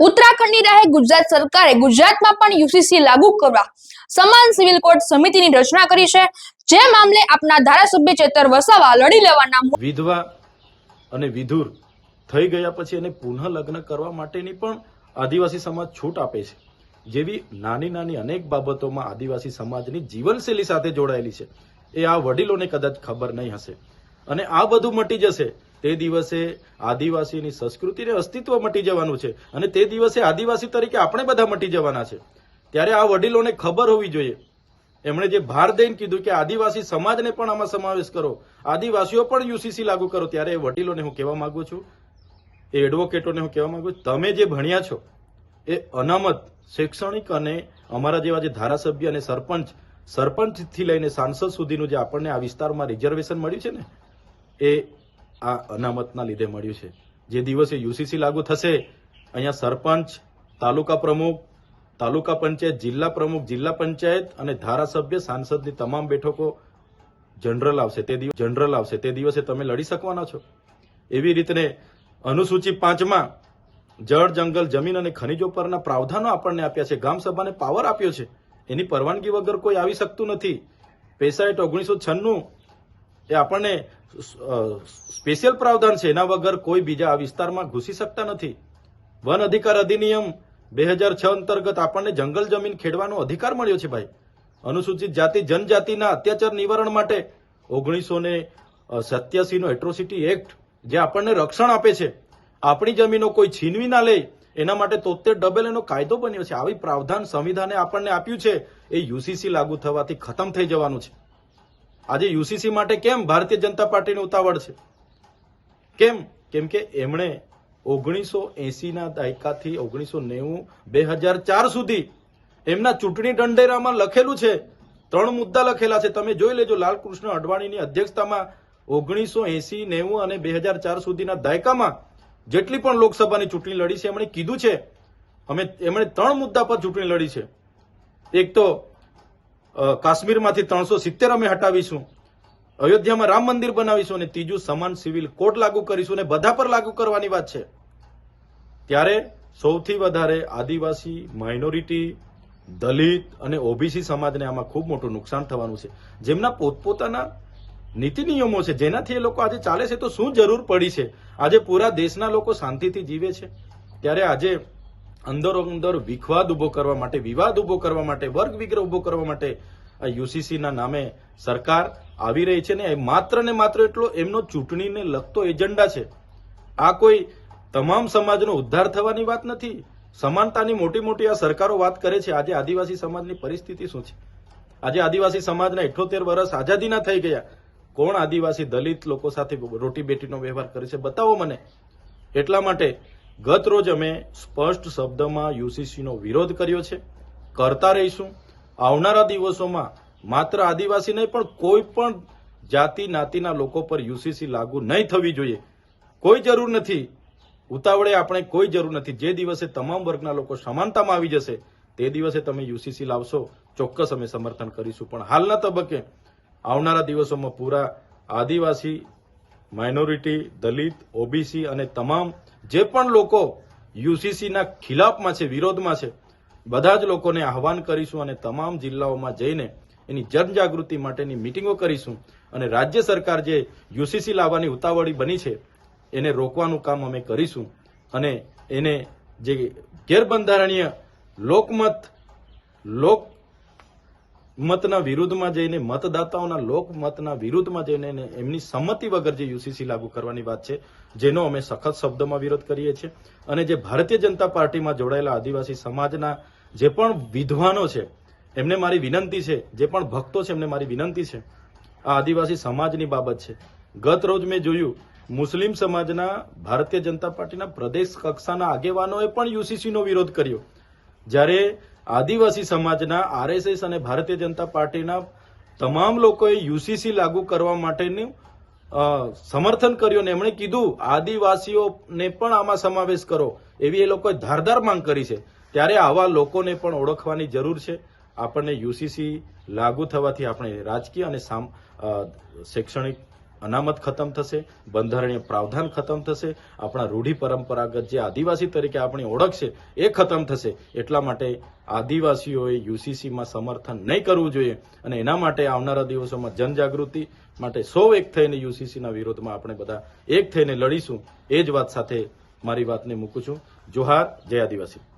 ઉત્તરાખંડની રાહે ગુજરાત સરકારે ગુજરાતમાં પણ યુસીસી લાગુ કરવા સમાન સિવિલ કોર્ટ સમિતિની રચના કરી છે. જે મામલે આપના ધારાસભ્ય ચેતર વસાવા લડી લેવાના વિધવા અને વિધુર થઈ ગયા પછી એને પુનઃ લગ્ન કરવા માટેની પણ આદિવાસી સમાજ છૂટ આપે છે. જેવી નાની નાની અનેક બાબતોમાં આદિવાસી સમાજની જીવનશૈલી સાથે જોડાયેલી છે. એ આ વડીલોને કદાચ ખબર નહીં હશે. અને આ બધું મટી જશે તે દિવસે આદિવાસીની સંસ્કૃતિને અસ્તિત્વ મટી જવાનું છે. અને તે દિવસે આદિવાસી તરીકે આપણે બધા મટી જવાના છે. ત્યારે આ વડીલોને ખબર હોવી જોઈએ. એમણે જે ભાર દઈને કીધું કે આદિવાસી સમાજને પણ આમાં સમાવેશ કરો. આદિવાસીઓ પણ યુસીસી લાગુ કરો. ત્યારે એ વડીલોને હું કહેવા માંગુ છું. એ એડવોકેટોને હું કહેવા માંગુ છું. તમે જે ભણ્યા છો, એ અનામત શૈક્ષણિક અને અમારા જેવા જે ધારાસભ્ય અને સરપંચ, સરપંચથી લઈને સાંસદ સુધીનું જે આપણને આ વિસ્તારમાં રિઝર્વેશન મળ્યું છે ને, એ આ અનામતના લીધે મળ્યું છે. જે દિવસે યુસીસી લાગુ થશે, અહીંયા સરપંચ, તાલુકા પ્રમુખ, તાલુકા પંચાયત, જિલ્લા પ્રમુખ, જિલ્લા પંચાયત અને ધારાસભ્ય, સાંસદની તમામ બેઠકો જનરલ આવશે. તે દિવસ જનરલ આવશે. તે દિવસે તમે લડી શકવાના છો. એવી રીતને અનુસૂચિ પાંચમાં જળ, જંગલ, જમીન અને ખનિજો પરના પ્રાવધાનો આપણને આપ્યા છે. ગામ સભાને પાવર આપ્યો છે. એની પરવાનગી વગર કોઈ આવી શકતું નથી. પેસાઇટ ઓગણીસો છન્નું એ આપણને સ્પેશિયલ પ્રાવધાન છે. એના વગર કોઈ બીજા આ વિસ્તારમાં ઘૂસી શકતા નથી. વન અધિકાર અધિનિયમ બે હજાર છ અંતર્ગત આપણને જંગલ જમીન ખેડવાનો અધિકાર મળ્યો છે ભાઈ. અનુસૂચિત જાતિ, જનજાતિના અત્યાચાર નિવારણ માટે ઓગણીસો ને સત્યાસી નો એટ્રોસિટી એક્ટ જે આપણને રક્ષણ આપે છે. આપણી જમીનો કોઈ છીનવી ના લે, એના માટે તોતેર ડબલ એનો કાયદો બન્યો છે. આવી પ્રાવધાન સંવિધાને આપણને આપ્યું છે. એ યુસીસી લાગુ થવાથી ખતમ થઈ જવાનું છે. આજે યુસીસી માટે કેમ ભારતીય જનતા પાર્ટીની ઉતાવળ છે? કેમ? કેમ કે એમણે ઓગણીસો એસીના દાયકાથી ઓગણીસો નેવું, બે હજાર ચાર સુધી એમના ચૂંટણી ઢંઢેરામાં લખેલું છે. ત્રણ મુદ્દા લખેલા છે. તમે જોઈ લેજો, લાલકૃષ્ણ અડવાણીની અધ્યક્ષતામાં ઓગણીસો એસી નેવું અને બે હજાર ચાર સુધીના દાયકામાં જેટલી પણ લોકસભાની ચૂંટણી લડી છે, એમણે કીધું છે. અમે, એમણે ત્રણ મુદ્દા પર ચૂંટણી લડી છે. એક તો કાશ્મીરમાંથી ત્રણસો સિત્તેર અમે હટાવીશું. અયોધ્યામાં રામ મંદિર બનાવીશું અને ત્રીજું સમાન સિવિલ કોડ લાગુ કરીશું અને બધા પર લાગુ કરવાની વાત છે. ત્યારે સૌથી વધારે આદિવાસી, માઇનોરિટી, દલિત અને ઓબીસી સમાજને આમાં ખૂબ મોટું નુકસાન થવાનું છે. જેમના પોતપોતાના નીતિ નિયમો છે, જેનાથી એ લોકો આજે ચાલે છે તો શું જરૂર પડી છે? આજે પૂરા દેશના લોકો શાંતિથી જીવે છે. ત્યારે આજે અંદરો અંદર વિખવાદ ઊભો કરવા માટે, વિવાદ ઊભો કરવા માટે, વર્ગ વિગ્રહ ઊભો કરવા માટે આ યુસીસીના નામે સરકાર આવી રહી છે ને એ માત્ર ને માત્ર એટલો એમનો ચૂંટણીને લગતો એજન્ડા છે. આ કોઈ તમામ સમાજનો ઉદ્ધાર થવાની વાત નથી. સમાનતાની મોટી મોટી આ સરકારો વાત કરે છે, આજે આદિવાસી સમાજની પરિસ્થિતિ શું છે? આજે આદિવાસી સમાજના ઇઠોતેર વર્ષ આઝાદીના થઈ ગયા. કોણ આદિવાસી દલિત લોકો સાથે રોટી બેટીનો વ્યવહાર કરે છે? બતાવો મને. એટલા માટે ગત રોજ અમે સ્પષ્ટ શબ્દમાં યુસીસીનો વિરોધ કર્યો છે. કરતા રહીશું. આવનારા દિવસોમાં માત્ર આદિવાસી નહીં, પણ કોઈ પણ જાતિ, નાતિના લોકો પર યુસીસી લાગુ નહીં થવી જોઈએ. કોઈ જરૂર નથી. ઉતાવળે આપણે કોઈ જરૂર નથી. જે દિવસે તમામ વર્ગના લોકો સમાનતામાં આવી જશે, તે દિવસે તમે યુસીસી લાવશો. ચોક્કસ અમે સમર્થન કરીશું. પણ હાલના તબક્કે આવનારા દિવસોમાં પૂરા આદિવાસી, માઇનોરિટી, દલિત, ઓબીસી અને તમામ જે પણ લોકો યુસીસીના ખિલાફમાં છે, વિરોધમાં છે, બધા જ લોકોને આહવાન કરીશું અને તમામ જિલ્લાઓમાં જઈને એની જનજાગૃતિ માટેની મિટિંગો કરીશું અને રાજ્ય સરકાર જે યુસીસી લાવવાની ઉતાવળી બની છે, એને રોકવાનું કામ અમે કરીશું અને એને જે ગેરબંધારણીય લોકમત, લોક મતના વિરુદ્ધમાં જઈને, મતદાતાઓના લોકમતના વિરુદ્ધમાં જઈને એમની સંમતિ વગર જે યુસીસી લાગુ કરવાની વાત છે, જેનો અમે સખત શબ્દમાં વિરોધ કરીએ છીએ. અને જે ભારતીય જનતા પાર્ટીમાં જોડાયેલા આદિવાસી સમાજના જે પણ વિદ્વાનો છે, એમને મારી વિનંતી છે, જે પણ ભક્તો છે, એમને મારી વિનંતી છે, આ આદિવાસી સમાજની બાબત છે. ગત રોજ મેં જોયું, મુસ્લિમ સમાજના ભારતીય જનતા પાર્ટીના પ્રદેશ કક્ષાના આગેવાનોએ પણ યુસીસીનો વિરોધ કર્યો. જ્યારે આદિવાસી સમાજના આરએસએસ અને ભારતીય જનતા પાર્ટીના તમામ લોકોએ યુસીસી લાગુ કરવા માટેનું સમર્થન કર્યું ને એમણે કીધું, આદિવાસીઓને પણ આમાં સમાવેશ કરો. એવી એ લોકોએ ધારદાર માંગ કરી છે. ત્યારે આવા લોકોને પણ ઓળખવાની જરૂર છે. આપણને યુસીસી લાગુ થવાથી આપણે રાજકીય અને શૈક્ષણિક અનામત ખતમ થશે, બંધારણીય પ્રાવધાન ખતમ થશે, આપણા રૂઢિ પરંપરાગત જે આદિવાસી તરીકે આપણી ઓળખ છે એ ખતમ થશે. એટલા માટે આદિવાસીઓએ યુસીસીમાં સમર્થન નહીં કરવું જોઈએ અને એના માટે આવનારા દિવસોમાં જનજાગૃતિ માટે સૌ એક થઈને યુસીસીના વિરોધમાં આપણે બધા એક થઈને લડીશું. એ જ વાત સાથે મારી વાતને મૂકું છું. જોહાર, જય આદિવાસી.